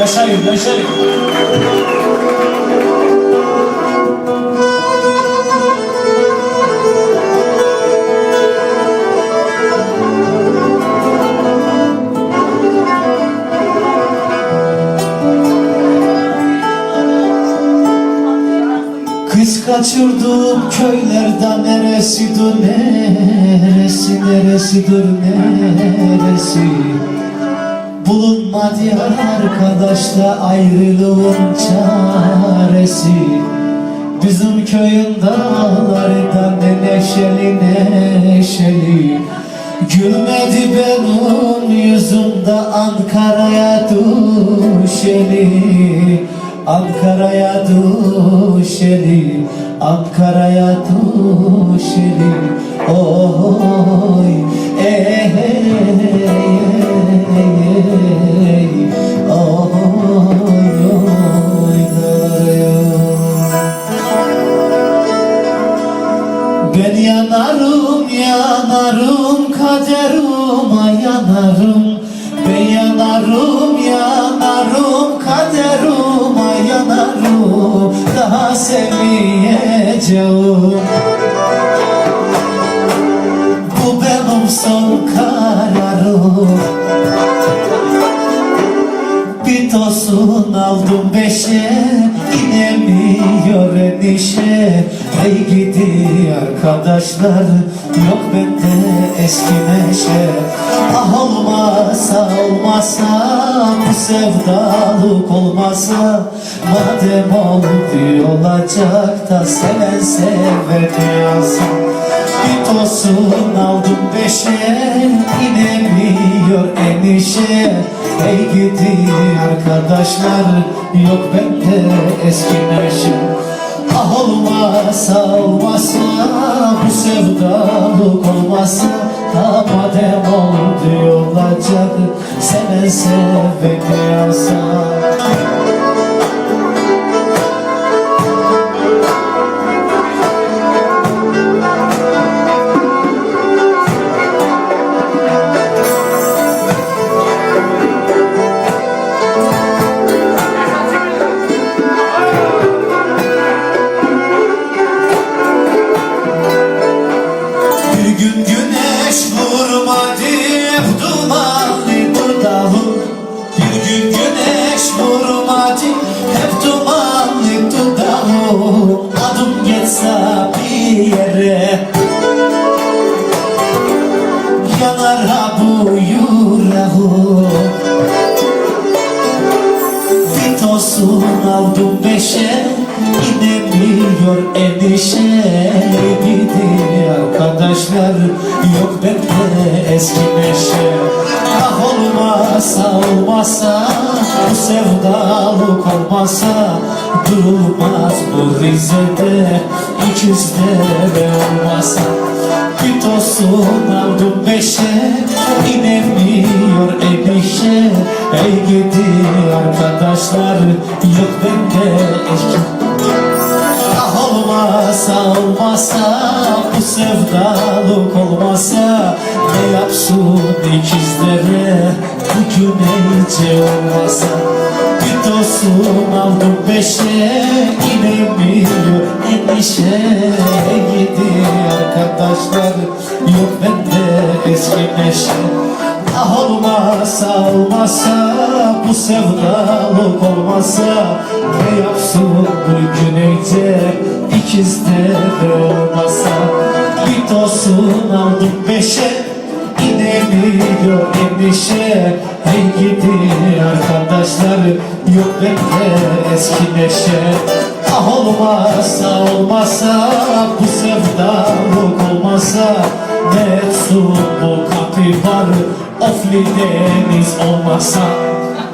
Yaşayın, yaşayın. Kız kaçırdım köylerden neresidir neresi neresidir neresi? Bulunmadı arkadaşla ayrılığın çaresi. Bizim köyün dağlarında ne neşeli neşeli. Gülmedi benim yüzümde Ankara'ya düşeli Ankara'ya düşeli Oy ey ey ey Oy oy ben yanarım, yanarım, kaderime yanarım sevmeyeceğim. Bu benim son kararım. Bir tosun aldım beşe Hey gidi arkadaşlar yok bende eski neşe. Ah olmasa olmasa bu sevdalık olmasa Madem oldu olacak da seven seveni alsın bir tosun aldım beşe inemiyor enişe Ey gidi arkadaşlar yok bende eski neşe Ah olmasa olmasa bu sevdalık olmasa Ha madem oldu olacak seven seveni alsa gün güneş vurmadı hep dumanlı bu dağım Bir gün güneş vurmadı hep dumanlı dudağım Adım geçse bir yere. Yanar ha bu yüreğim bir tosun aldım beşe. İnemiyor endişe arkadaşlar. Yok bende eski neşe Ah olmasa olmasa bu sevdalık olmasa Durulmaz bu Rize'de ikizlere olmasa. Bir tosun aldım beşe inemiyor endişe Ey gidi arkadaşlar yok bende eski Ah olmasa olmasa bu sevdalık olmasa Ne yapsın ikizlere? Bugün iyice olmasa Bir tosun aldım beşe inemiyor endişe. Gidi arkadaşlar yok bende eski neşe. Ah olmasa olmasa bu sevdalık olmasa Ne yapsın bu güneyce ikizleri olmasa Bir tosun aldım beşe. İnemiyor endişe. Hey gidi arkadaşlar yok bende eski neşe. Ah olmasa olmasa bu sevdalık olmasa. Ne etsin bu kapı var ofli deniz olmasa